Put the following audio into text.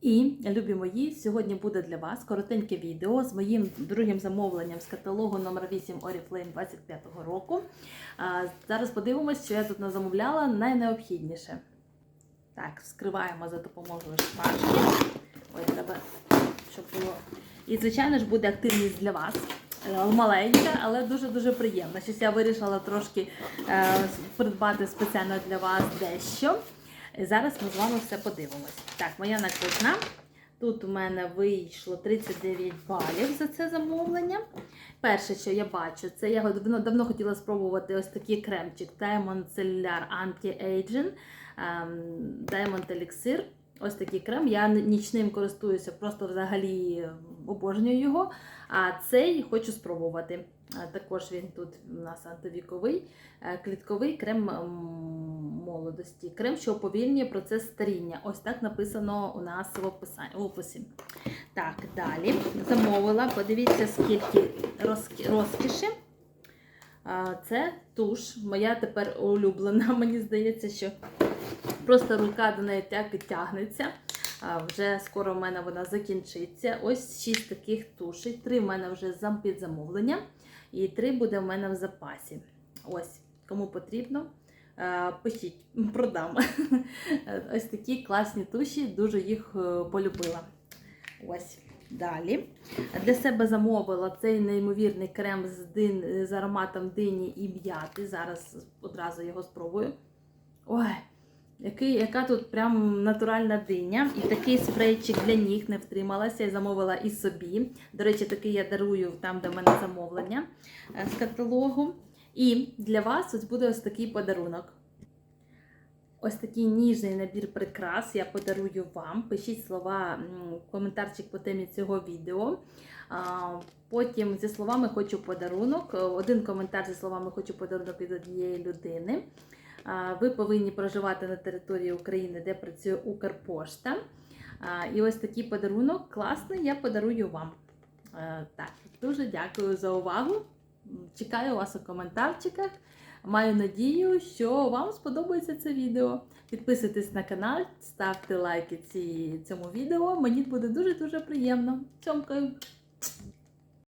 І, любі мої, сьогодні буде для вас коротеньке відео з моїм другим замовленням з каталогу номер 8 Oriflame 25-го року. А, Зараз подивимось, що я тут замовляла найнеобхідніше. Так, вскриваємо за допомогою шпажки. Ой, треба, щоб було. І, звичайно ж, буде активність для вас. Е, Маленька, але дуже-дуже приємна. Щось я вирішила трошки е, придбати спеціально для вас дещо. Зараз ми з вами все подивимось. Так, моя накладна. Тут у мене вийшло 39 балів за це замовлення. Перше, що я бачу, це я давно, давно хотіла спробувати ось такий кремчик Diamond Cellular Anti-Aging ем, Diamond Elixir. Ось такий крем. Я нічним користуюся, просто взагалі обожнюю його. А цей хочу спробувати. Також він тут у нас антивіковий, е, клітковий крем молодості. Крем, що уповільнює процес старіння. Ось так написано у нас в описі. Так, далі замовила. Подивіться, скільки розкіші. Це туш, моя тепер улюблена. Мені здається, що просто рука до неї так і тягнеться. Вже скоро в мене вона закінчиться. Ось шість таких тушей. Три в мене вже під замовлення, і три буде в мене в запасі. Ось, кому потрібно, е, пишіть, продам. Ось такі класні туші, дуже їх е, полюбила. Ось. Далі. Для себе замовила цей неймовірний крем з, дин, з ароматом дині і м'яти. Зараз одразу його спробую. Ой, який, яка тут прям натуральна диня. І такий спрейчик для ніг не втрималася. Я замовила і собі. До речі, такий я дарую там, де в мене замовлення е, з каталогу. І для вас ось буде ось такий подарунок. Ось такий ніжний набір прикрас я подарую вам. Пишіть слова, м, коментарчик по темі цього відео. Потім зі словами хочу подарунок. Один коментар зі словами хочу подарунок від однієї людини. Ви повинні проживати на території України, де працює Укрпошта. І ось такий подарунок класний я подарую вам. Е, Так, дуже дякую за увагу. Чекаю вас у коментарчиках. Маю надію, що вам сподобається це відео. Підписуйтесь на канал, ставте лайки цьому відео. Мені буде дуже-дуже приємно. Цьомкаю!